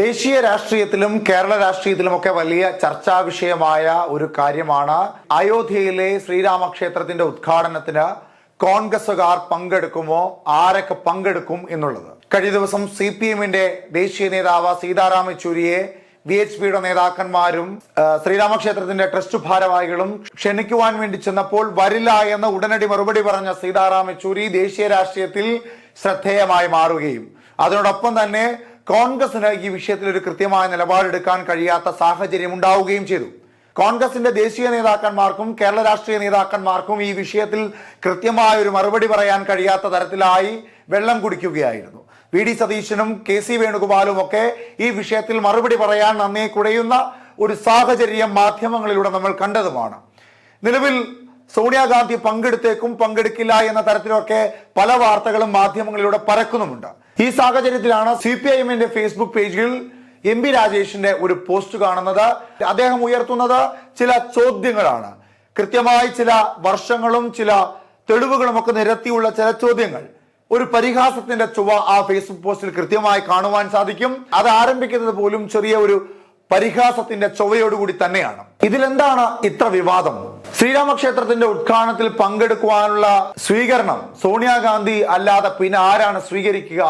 ദേശീയ രാഷ്ട്രീയത്തിലും കേരള രാഷ്ട്രീയത്തിലും ഒക്കെ വലിയ ചർച്ചാ വിഷയമായ ഒരു കാര്യമാണ് അയോധ്യയിലെ ശ്രീരാമക്ഷേത്രത്തിന്റെ ഉദ്ഘാടനത്തിന് കോൺഗ്രസുകാർ പങ്കെടുക്കുമോ? ആരൊക്കെ പങ്കെടുക്കും എന്നുള്ളത്. കഴിഞ്ഞ ദിവസം സി പി എമ്മിന്റെ ദേശീയ നേതാവ് സീതാറാം യെച്ചൂരിയെ വി എച്ച് പിയുടെ നേതാക്കന്മാരും ശ്രീരാമക്ഷേത്രത്തിന്റെ ട്രസ്റ്റ് ഭാരവാഹികളും ക്ഷണിക്കുവാൻ വേണ്ടി ചെന്നപ്പോൾ വരില്ല എന്ന് ഉടനടി മറുപടി പറഞ്ഞ സീതാറാം യെച്ചൂരി ദേശീയ രാഷ്ട്രീയത്തിൽ ശ്രദ്ധേയമായി മാറുകയും. അതിനോടൊപ്പം തന്നെ കോൺഗ്രസിന് ഈ വിഷയത്തിൽ ഒരു കൃത്യമായ നിലപാടെടുക്കാൻ കഴിയാത്ത സാഹചര്യം ഉണ്ടാവുകയും ചെയ്തു. കോൺഗ്രസിന്റെ ദേശീയ നേതാക്കന്മാർക്കും കേരള രാഷ്ട്രീയ നേതാക്കന്മാർക്കും ഈ വിഷയത്തിൽ കൃത്യമായ ഒരു മറുപടി പറയാൻ കഴിയാത്ത തരത്തിലായി വെള്ളം കുടിക്കുകയായിരുന്നു. വി ഡി സതീശനും കെ സി വേണുഗോപാലും ഒക്കെ ഈ വിഷയത്തിൽ മറുപടി പറയാൻ നന്നേ കുടയുന്ന ഒരു സാഹചര്യം മാധ്യമങ്ങളിലൂടെ നമ്മൾ കണ്ടതുമാണ്. നിലവിൽ സോണിയാഗാന്ധി പങ്കെടുത്തേക്കും പങ്കെടുക്കില്ല എന്ന തരത്തിലൊക്കെ പല വാർത്തകളും മാധ്യമങ്ങളിലൂടെ പരക്കുന്നുമുണ്ട്. ഈ സാഹചര്യത്തിലാണ് സി പി ഐ എമ്മിന്റെ ഫേസ്ബുക്ക് പേജിൽ എം പി രാജേഷിന്റെ ഒരു പോസ്റ്റ് കാണുന്നത്. അദ്ദേഹം ഉയർത്തുന്നത് ചില ചോദ്യങ്ങളാണ്. കൃത്യമായി ചില വർഷങ്ങളും ചില തെളിവുകളും ഒക്കെ നിരത്തിയുള്ള ചില ചോദ്യങ്ങൾ. ഒരു പരിഹാസത്തിന്റെ ചുവ ആ ഫേസ്ബുക്ക് പോസ്റ്റിൽ കൃത്യമായി കാണുവാൻ സാധിക്കും. അത് ആരംഭിക്കുന്നത് പോലും ചെറിയ ഒരു പരിഹാസത്തിന്റെ ചുവയോടുകൂടി തന്നെയാണ്. ഇതിലെന്താണ് ഇത്ര വിവാദം? ശ്രീരാമക്ഷേത്രത്തിന്റെ ഉദ്ഘാടനത്തിൽ പങ്കെടുക്കുവാനുള്ള സ്വീകരണം സോണിയാഗാന്ധി അല്ലാതെ പിന്നെ ആരാണ് സ്വീകരിക്കുക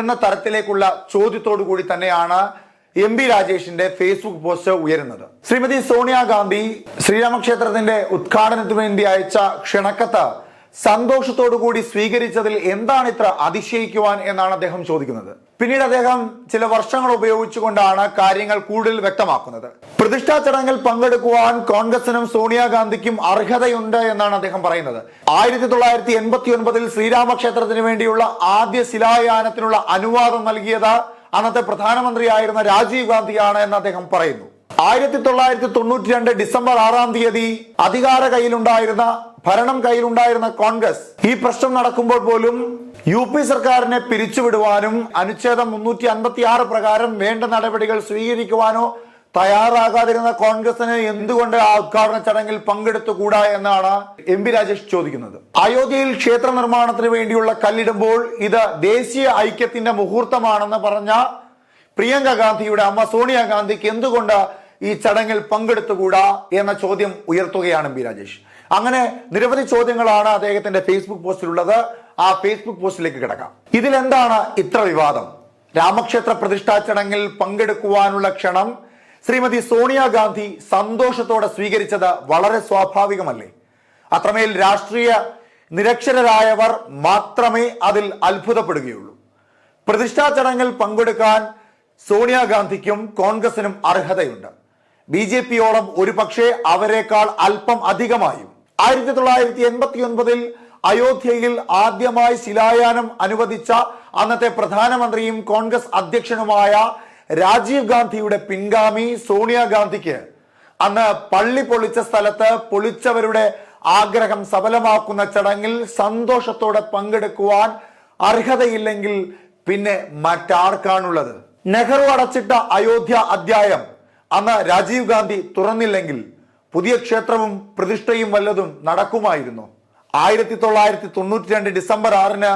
എന്ന തരത്തിലേക്കുള്ള ചോദ്യത്തോടു കൂടി തന്നെയാണ് എം പി രാജേഷിന്റെ ഫേസ്ബുക്ക് പോസ്റ്റ് ഉയരുന്നത്. ശ്രീമതി സോണിയാഗാന്ധി ശ്രീരാമക്ഷേത്രത്തിന്റെ ഉദ്ഘാടനത്തിന് വേണ്ടി അയച്ച ക്ഷണക്കത്ത് സന്തോഷത്തോടു കൂടി സ്വീകരിച്ചതിൽ എന്താണ് ഇത്ര അതിശയിക്കുവാൻ എന്നാണ് അദ്ദേഹം ചോദിക്കുന്നത്. പിന്നീട് അദ്ദേഹം ചില വർഷങ്ങൾ ഉപയോഗിച്ചുകൊണ്ടാണ് കാര്യങ്ങൾ കൂടുതൽ വ്യക്തമാക്കുന്നത്. പ്രതിഷ്ഠാ ചടങ്ങിൽ പങ്കെടുക്കുവാൻ കോൺഗ്രസിനും സോണിയാഗാന്ധിക്കും അർഹതയുണ്ട് എന്നാണ് അദ്ദേഹം പറയുന്നത്. ആയിരത്തി തൊള്ളായിരത്തി എൺപത്തി ഒൻപതിൽ ശ്രീരാമക്ഷേത്രത്തിന് വേണ്ടിയുള്ള ആദ്യ ശിലായാനത്തിനുള്ള അനുവാദം നൽകിയത് അന്നത്തെ പ്രധാനമന്ത്രിയായിരുന്ന രാജീവ് ഗാന്ധിയാണ് എന്ന് അദ്ദേഹം പറയുന്നു. ആയിരത്തി തൊള്ളായിരത്തി തൊണ്ണൂറ്റി രണ്ട് ഡിസംബർ ആറാം തീയതി അധികാര കയ്യിലുണ്ടായിരുന്ന ഭരണം കയ്യിലുണ്ടായിരുന്ന കോൺഗ്രസ്. ഈ പ്രശ്നം നടക്കുമ്പോൾ പോലും യു പി സർക്കാരിനെ പിരിച്ചുവിടുവാനും അനുച്ഛേദം മുന്നൂറ്റി അൻപത്തി ആറ് പ്രകാരം വേണ്ട നടപടികൾ സ്വീകരിക്കുവാനോ തയ്യാറാകാതിരുന്ന കോൺഗ്രസിന് എന്തുകൊണ്ട് ആ ഉദ്ഘാടന ചടങ്ങിൽ പങ്കെടുത്തുകൂടാ എന്നാണ് എം പി രാജേഷ് ചോദിക്കുന്നത്. അയോധ്യയിൽ ക്ഷേത്ര നിർമ്മാണത്തിന് വേണ്ടിയുള്ള കല്ലിടുമ്പോൾ ഇത് ദേശീയ ഐക്യത്തിന്റെ മുഹൂർത്തമാണെന്ന് പറഞ്ഞ പ്രിയങ്ക ഗാന്ധിയുടെ അമ്മ സോണിയാഗാന്ധിക്ക് എന്തുകൊണ്ട് ഈ ചടങ്ങിൽ പങ്കെടുത്തുകൂടാ എന്ന ചോദ്യം ഉയർത്തുകയാണ് എം പി രാജേഷ്. അങ്ങനെ നിരവധി ചോദ്യങ്ങളാണ് അദ്ദേഹത്തിന്റെ ഫേസ്ബുക്ക് പോസ്റ്റിലുള്ളത്. ആ ഫേസ്ബുക്ക് പോസ്റ്റിലേക്ക് കിടക്കാം. ഇതിലെന്താണ് ഇത്ര വിവാദം? രാമക്ഷേത്ര പ്രതിഷ്ഠാ ചടങ്ങിൽ പങ്കെടുക്കുവാനുള്ള ക്ഷണം ശ്രീമതി സോണിയാഗാന്ധി സന്തോഷത്തോടെ സ്വീകരിച്ചത് വളരെ സ്വാഭാവികമല്ലേ? അത്രമേൽ രാഷ്ട്രീയ നിരക്ഷരരായവർ മാത്രമേ അതിൽ അത്ഭുതപ്പെടുകയുള്ളൂ. പ്രതിഷ്ഠാ ചടങ്ങിൽ പങ്കെടുക്കാൻ സോണിയാഗാന്ധിക്കും കോൺഗ്രസിനും അർഹതയുണ്ട്. ബി ജെ പിയോളം ഒരുപക്ഷെ അവരെക്കാൾ അല്പം അധികമായും ആയിരത്തി തൊള്ളായിരത്തി എൺപത്തി ഒൻപതിൽ അയോധ്യയിൽ ആദ്യമായി ശിലായാനം അനുവദിച്ച അന്നത്തെ പ്രധാനമന്ത്രിയും കോൺഗ്രസ് അധ്യക്ഷനുമായ രാജീവ് ഗാന്ധിയുടെ പിൻഗാമി സോണിയാഗാന്ധിക്ക് അന്ന് പള്ളി പൊളിച്ച സ്ഥലത്ത് പൊളിച്ചവരുടെ ആഗ്രഹം സഫലമാക്കുന്ന ചടങ്ങിൽ സന്തോഷത്തോടെ പങ്കെടുക്കുവാൻ അർഹതയില്ലെങ്കിൽ പിന്നെ മറ്റാർക്കാണുള്ളത്? നെഹ്റു അടച്ചിട്ട അയോധ്യ അധ്യായം അന്ന് രാജീവ് ഗാന്ധി തുറന്നില്ലെങ്കിൽ പുതിയ ക്ഷേത്രവും പ്രതിഷ്ഠയും വല്ലതും നടക്കുമായിരുന്നു? ആയിരത്തി തൊള്ളായിരത്തി തൊണ്ണൂറ്റി രണ്ട് ഡിസംബർ ആറിന്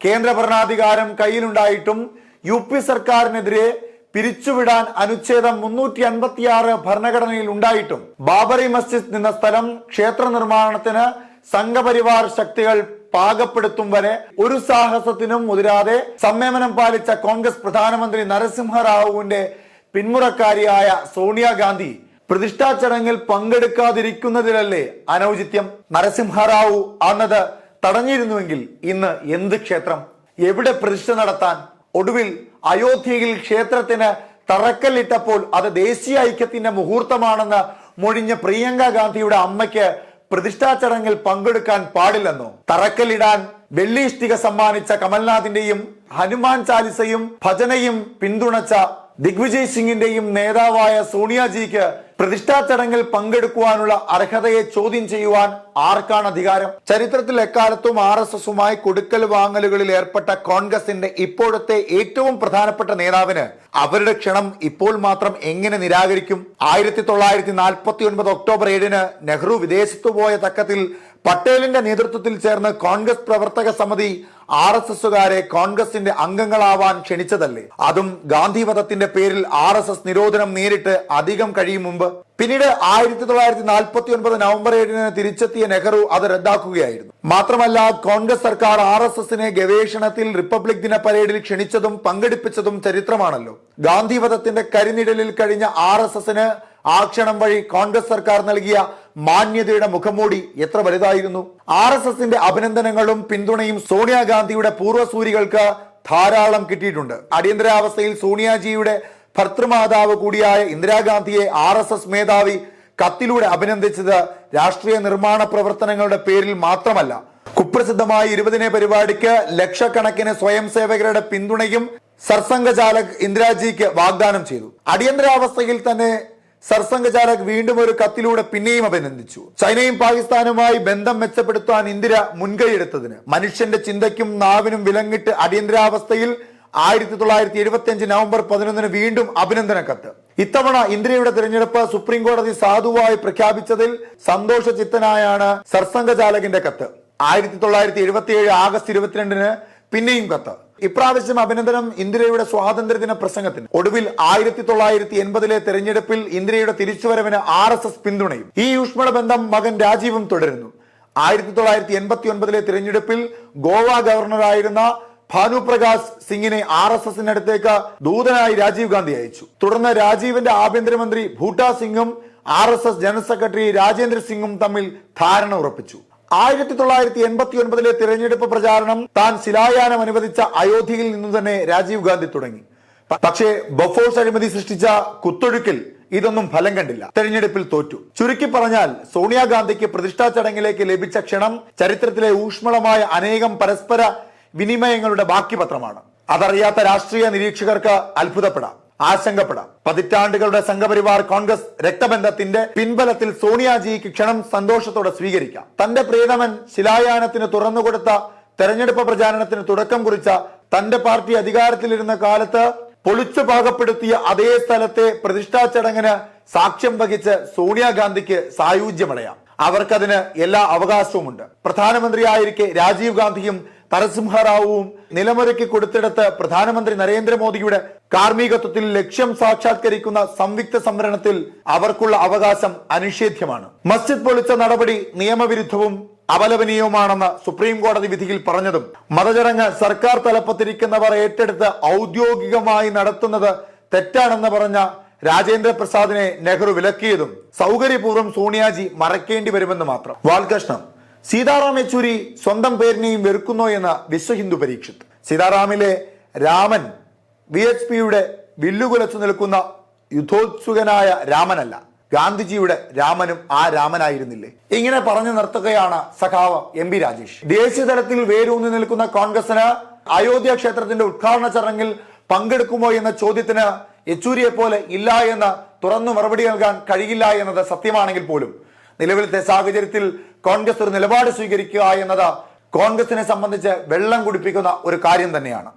കേന്ദ്ര ഭരണാധികാരം കയ്യിലുണ്ടായിട്ടും യു പി സർക്കാരിനെതിരെ പിരിച്ചുവിടാൻ അനുച്ഛേദം മുന്നൂറ്റി അൻപത്തിയാറ് ഭരണഘടനയിൽ ഉണ്ടായിട്ടും ബാബറി മസ്ജിദ് നിന്ന സ്ഥലം ക്ഷേത്ര നിർമ്മാണത്തിന് സംഘപരിവാർ ശക്തികൾ പാകപ്പെടുത്തും വരെ ഒരു സാഹസത്തിനും മുതിരാതെ സംയമനം പാലിച്ച കോൺഗ്രസ് പ്രധാനമന്ത്രി നരസിംഹ നരസിംഹറാവുവിന്റെ പിന്മുറക്കാരിയായ സോണിയാഗാന്ധി പ്രതിഷ്ഠാ ചടങ്ങിൽ പങ്കെടുക്കാതിരിക്കുന്നതിലല്ലേ അനൗചിത്യം? നരസിംഹറാവു അന്നത് തടഞ്ഞിരുന്നുവെങ്കിൽ ഇന്ന് എന്ത് ക്ഷേത്രം? എവിടെ പ്രതിഷ്ഠ നടത്താൻ? ഒടുവിൽ അയോധ്യയിൽ ക്ഷേത്രത്തിന് തറക്കല്ലിട്ടപ്പോൾ അത് ദേശീയ ഐക്യത്തിന്റെ മുഹൂർത്തമാണെന്ന് മൊഴിഞ്ഞ പ്രിയങ്ക ഗാന്ധിയുടെ അമ്മയ്ക്ക് പ്രതിഷ്ഠാ ചടങ്ങിൽ പങ്കെടുക്കാൻ പാടില്ലെന്നോ? തറക്കല്ലിടാൻ വെള്ളിയിഷ്ടിക സമ്മാനിച്ച കമൽനാഥിന്റെയും ഹനുമാൻ ചാലിസയും ഭജനയും പിന്തുണച്ച ദിഗ്വിജയ് സിംഗിന്റെയും നേതാവായ സോണിയാജിക്ക് പ്രതിഷ്ഠാ ചടങ്ങിൽ പങ്കെടുക്കുവാനുള്ള അർഹതയെ ചോദ്യം ചെയ്യുവാൻ ആർക്കാണ് അധികാരം? ചരിത്രത്തിൽ എക്കാലത്തും ആർ എസ് എസുമായി കൊടുക്കൽ വാങ്ങലുകളിൽ ഏർപ്പെട്ട കോൺഗ്രസിന്റെ ഇപ്പോഴത്തെ ഏറ്റവും പ്രധാനപ്പെട്ട നേതാവിന് അവരുടെ ക്ഷണം ഇപ്പോൾ മാത്രം എങ്ങനെ നിരാകരിക്കും? ആയിരത്തി തൊള്ളായിരത്തി നാൽപ്പത്തി ഒൻപത് ഒക്ടോബർ ഏഴിന് നെഹ്റു വിദേശത്തു പോയ തക്കത്തിൽ പട്ടേലിന്റെ നേതൃത്വത്തിൽ ചേർന്ന് കോൺഗ്രസ് പ്രവർത്തക സമിതി ആർ എസ് എസുകാരെ കോൺഗ്രസിന്റെ അംഗങ്ങളാവാൻ ക്ഷണിച്ചതല്ലേ? അതും ഗാന്ധിവധത്തിന്റെ പേരിൽ ആർ എസ് എസ് നിരോധനം നേരിട്ട് അധികം കഴിയും മുമ്പ്. പിന്നീട് ആയിരത്തി തൊള്ളായിരത്തി നാൽപ്പത്തി ഒൻപത് നവംബർ ഏഴിന് തിരിച്ചെത്തിയ നെഹ്റു അത് റദ്ദാക്കുകയായിരുന്നു. മാത്രമല്ല കോൺഗ്രസ് സർക്കാർ ആർ എസ് എസിനെ ഗവേഷണത്തിൽ റിപ്പബ്ലിക് ദിന പരേഡിൽ ക്ഷണിച്ചതും പങ്കെടുപ്പിച്ചതും ചരിത്രമാണല്ലോ. ഗാന്ധിവധത്തിന്റെ കരിനിഴലിൽ കഴിഞ്ഞ ആർ എസ് എസിന് ആ ക്ഷണം വഴി കോൺഗ്രസ് സർക്കാർ നൽകിയ മാന്യതയുടെ മുഖംമൂടി എത്ര വലുതായിരുന്നു? ആർ എസ് എസിന്റെ അഭിനന്ദനങ്ങളും പിന്തുണയും സോണിയാഗാന്ധിയുടെ പൂർവസൂരികൾക്ക് ധാരാളം കിട്ടിയിട്ടുണ്ട്. അടിയന്തരാവസ്ഥയിൽ സോണിയാജിയുടെ ഭർത്തൃമാതാവ് കൂടിയായ ഇന്ദിരാഗാന്ധിയെ ആർ എസ് എസ് മേധാവി കത്തിലൂടെ അഭിനന്ദിച്ചത് രാഷ്ട്രീയ നിർമ്മാണ പ്രവർത്തനങ്ങളുടെ പേരിൽ മാത്രമല്ല. കുപ്രസിദ്ധമായ ഇരുപതിനെ പരിപാടിക്ക് ലക്ഷക്കണക്കിന് സ്വയം സേവകരുടെ പിന്തുണയും സർസംഘചാലക് ഇന്ദിരാജിക്ക് വാഗ്ദാനം ചെയ്തു. അടിയന്തരാവസ്ഥയിൽ തന്നെ സർസംഘചാലക് വീണ്ടും ഒരു കത്തിലൂടെ പിന്നെയും അഭിനന്ദിച്ചു. ചൈനയും പാകിസ്ഥാനുമായി ബന്ധം മെച്ചപ്പെടുത്താൻ ഇന്ദിര മുൻകൈയെടുത്തതിന്. മനുഷ്യന്റെ ചിന്തയ്ക്കും നാവിനും വിലങ്ങിട്ട് അടിയന്തരാവസ്ഥയിൽ ആയിരത്തി തൊള്ളായിരത്തി എഴുപത്തി അഞ്ച് നവംബർ പതിനൊന്നിന് വീണ്ടും അഭിനന്ദന കത്ത് ഇത്തവണ ഇന്ദിരയുടെ തിരഞ്ഞെടുപ്പ് സുപ്രീം കോടതി സാധുവായി പ്രഖ്യാപിച്ചതിൽ സന്തോഷ ചിത്തനായാണ് സർസംഘചാലകിന്റെ കത്ത്. ആയിരത്തി തൊള്ളായിരത്തി എഴുപത്തി ഏഴ് ആഗസ്റ്റ് ഇരുപത്തിരണ്ടിന് പിന്നെയും കത്ത്. ഇപ്രാവശ്യം അഭിനന്ദനം ഇന്ദിരയുടെ സ്വാതന്ത്ര്യദിന പ്രസംഗത്തിന്. ഒടുവിൽ ആയിരത്തി തൊള്ളായിരത്തി എൺപതിലെ തെരഞ്ഞെടുപ്പിൽ ഇന്ദിരയുടെ തിരിച്ചുവരവിന് ആർ എസ് എസ് പിന്തുണയും. ഈ ഊഷ്മള ബന്ധം മകൻ രാജീവും തുടരുന്നു. ആയിരത്തി തൊള്ളായിരത്തി എൺപത്തി ഒൻപതിലെ തിരഞ്ഞെടുപ്പിൽ ഗോവ ഗവർണറായിരുന്ന ഭാനു പ്രകാശ് സിംഗിനെ ആർ എസ് എസിനടുത്തേക്ക് ദൂതനായി രാജീവ് ഗാന്ധി അയച്ചു. തുടർന്ന് രാജീവിന്റെ ആഭ്യന്തരമന്ത്രി ഭൂട്ടാ സിംഗും R S S general secretary Rajendra സിംഗും തമ്മിൽ ധാരണ ഉറപ്പിച്ചു. ആയിരത്തി തൊള്ളായിരത്തി എൺപത്തി ഒൻപതിലെ തിരഞ്ഞെടുപ്പ് പ്രചാരണം താൻ ശിലായാനം അനുവദിച്ച അയോധ്യയിൽ നിന്നും തന്നെ രാജീവ് ഗാന്ധി തുടങ്ങി. പക്ഷേ ബഫോഴ്സ് അഴിമതി സൃഷ്ടിച്ച കുത്തൊഴുക്കിൽ ഇതൊന്നും ഫലം കണ്ടില്ല. തെരഞ്ഞെടുപ്പിൽ തോറ്റു. ചുരുക്കി പറഞ്ഞാൽ സോണിയാഗാന്ധിക്ക് പ്രതിഷ്ഠാ ചടങ്ങിലേക്ക് ലഭിച്ച ക്ഷണം ചരിത്രത്തിലെ ഊഷ്മളമായ അനേകം പരസ്പര വിനിമയങ്ങളുടെ ബാക്കി പത്രമാണ് അതറിയാത്ത രാഷ്ട്രീയ നിരീക്ഷകർക്ക് അത്ഭുതപ്പെടാം. ആശങ്കപ്പെടാം. പതിറ്റാണ്ടുകളുടെ സംഘപരിവാർ കോൺഗ്രസ് രക്തബന്ധത്തിന്റെ പിൻബലത്തിൽ സോണിയാജിക്ക് ക്ഷണം സന്തോഷത്തോടെ സ്വീകരിക്കാം. തന്റെ പ്രിയതമൻ ശിലായാനത്തിന് തുറന്നുകൊടുത്ത തെരഞ്ഞെടുപ്പ് പ്രചാരണത്തിന് തുടക്കം കുറിച്ച തന്റെ പാർട്ടി അധികാരത്തിലിരുന്ന കാലത്ത് പൊളിച്ചു പാകപ്പെടുത്തിയ അതേ സ്ഥലത്തെ പ്രതിഷ്ഠാ ചടങ്ങിന് സാക്ഷ്യം വഹിച്ച് സോണിയാഗാന്ധിക്ക് സായുജ്യമടയാം. അവർക്കതിന് എല്ലാ അവകാശവുമുണ്ട്. പ്രധാനമന്ത്രിയായിരിക്കെ രാജീവ് ഗാന്ധിയും നരസിംഹറാവുവും നിലമുറയ്ക്ക് കൊടുത്തിടത്ത് പ്രധാനമന്ത്രി നരേന്ദ്രമോദിയുടെ കാർമ്മികത്വത്തിൽ ലക്ഷ്യം സാക്ഷാത്കരിക്കുന്ന സംയുക്ത സംവരണത്തിൽ അവർക്കുള്ള അവകാശം അനിഷേധ്യമാണ്. മസ്ജിദ് പൊളിച്ച നടപടി നിയമവിരുദ്ധവും അപലപനീയവുമാണെന്ന് സുപ്രീം കോടതി വിധിയിൽ പറഞ്ഞതും മതചടങ്ങ് സർക്കാർ തലപ്പത്തിരിക്കുന്നവർ ഏറ്റെടുത്ത് ഔദ്യോഗികമായി നടത്തുന്നത് തെറ്റാണെന്ന് പറഞ്ഞ രാജേന്ദ്ര പ്രസാദിനെ നെഹ്റു വിലക്കിയതും സൗകര്യപൂർവം സോണിയാജി മറക്കേണ്ടി വരുമെന്ന് മാത്രം. വാൽകൃഷ്ണം സീതാറാം യെച്ചൂരി സ്വന്തം പേരിനെയും വെറുക്കുന്നോ എന്ന വിശ്വ ഹിന്ദു പരീക്ഷത്ത്. സീതാറാമിലെ രാമൻ വി എച്ച് പിയുടെ വില്ലുകുലച്ചു നിൽക്കുന്ന യുദ്ധോത്സുകനായ രാമനല്ല. ഗാന്ധിജിയുടെ രാമനും ആ രാമനായിരുന്നില്ലേ? ഇങ്ങനെ പറഞ്ഞു നിർത്തുകയാണ് സഖാവ് എം പി രാജേഷ്. ദേശീയ തലത്തിൽ വേരൂന്നി നിൽക്കുന്ന കോൺഗ്രസിന് അയോധ്യ ക്ഷേത്രത്തിന്റെ ഉദ്ഘാടന ചടങ്ങിൽ പങ്കെടുക്കുമോ എന്ന ചോദ്യത്തിന് യെച്ചൂരിയെ പോലെ ഇല്ല എന്ന് തുറന്നു മറുപടി നൽകാൻ കഴിയില്ല എന്നത് സത്യമാണെങ്കിൽ പോലും നിലവിലത്തെ സാഹചര്യത്തിൽ കോൺഗ്രസ് ഒരു നിലപാട് സ്വീകരിക്കുക എന്നത് കോൺഗ്രസിനെ സംബന്ധിച്ച് വെള്ളം കുടിപ്പിക്കുന്ന ഒരു കാര്യം തന്നെയാണ്.